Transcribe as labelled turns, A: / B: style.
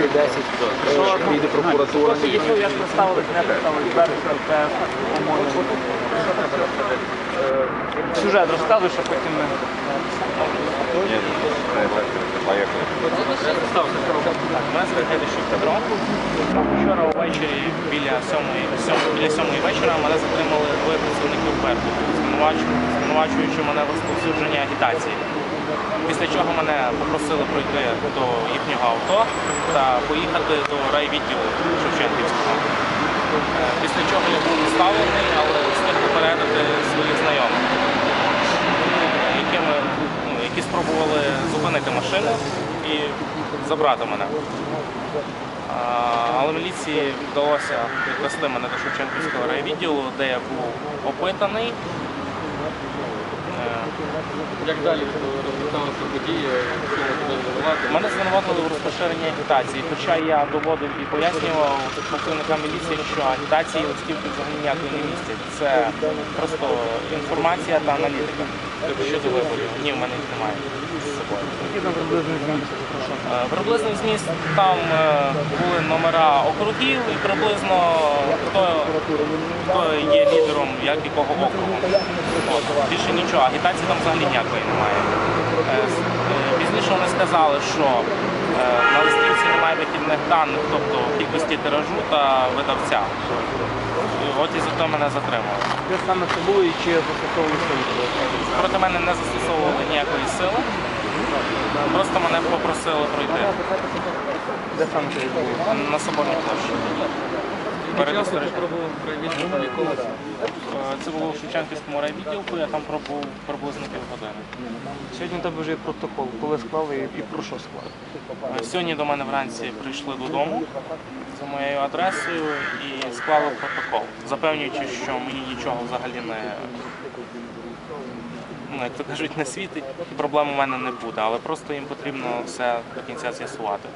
A: чи 10, е, прийде прокуратура.
B: Якщо як представились, не перше, по-моєму. Е, Сюжет розказуєш, а потім ми. Так, мене звати Гайдащук Петро. Вчора увечері біля сьомої, біля сьомої вечора мене затримали двоє працівників звинувачуючи, звинувачуючи мене в розповсюдженні агітації. Після чого мене попросили пройти до їхнього авто та поїхати до райвідділу Шевченківського. Після чого я був доставлений, але встиг попередити своїх знайомих, якими, ну, які спробували зупинити машину і забрати мене. Але міліції вдалося відвести мене до Шевченківського райвідділу, де я був опитаний. Е,
C: Як далі розвиталися події?
B: Мене звинуватили в розпоширенні агітації, хоча я доводив і пояснював працівникам міліції, що агітації листівки взагалі ніякої не містять. Це просто інформація та аналітика щодо виборів. Ні, в мене їх немає з собою.
A: Який там приблизний зміст?
B: Е, Приблизний зміст там е, були номера округів і приблизно хто, хто є лідером як якого округу. От, Більше нічого, агітації там взагалі ніякої немає. Сказали, що е, на листівці немає вихідних даних, тобто кількості тиражу та видавця. От і за то мене затримали.
A: Ти саме собою чи застосовували?
B: Проти мене не застосовували ніякої сили, просто мене попросили пройти
A: Де саме це відбулося?
B: на соборній площі. Історичним.
C: пробував райвідділку?
B: Е, Це було в Шевченківському райвідділку, я там пробув приблизно півгодини.
A: Сьогодні у тебе вже є протокол, коли склали і- про що склали?
B: Е, Сьогодні до мене вранці прийшли додому за моєю адресою і склали протокол, запевнюючи, що мені нічого взагалі не, ну, як то кажуть, не світить, і проблем у мене не буде, але просто їм потрібно все до кінця з'ясувати.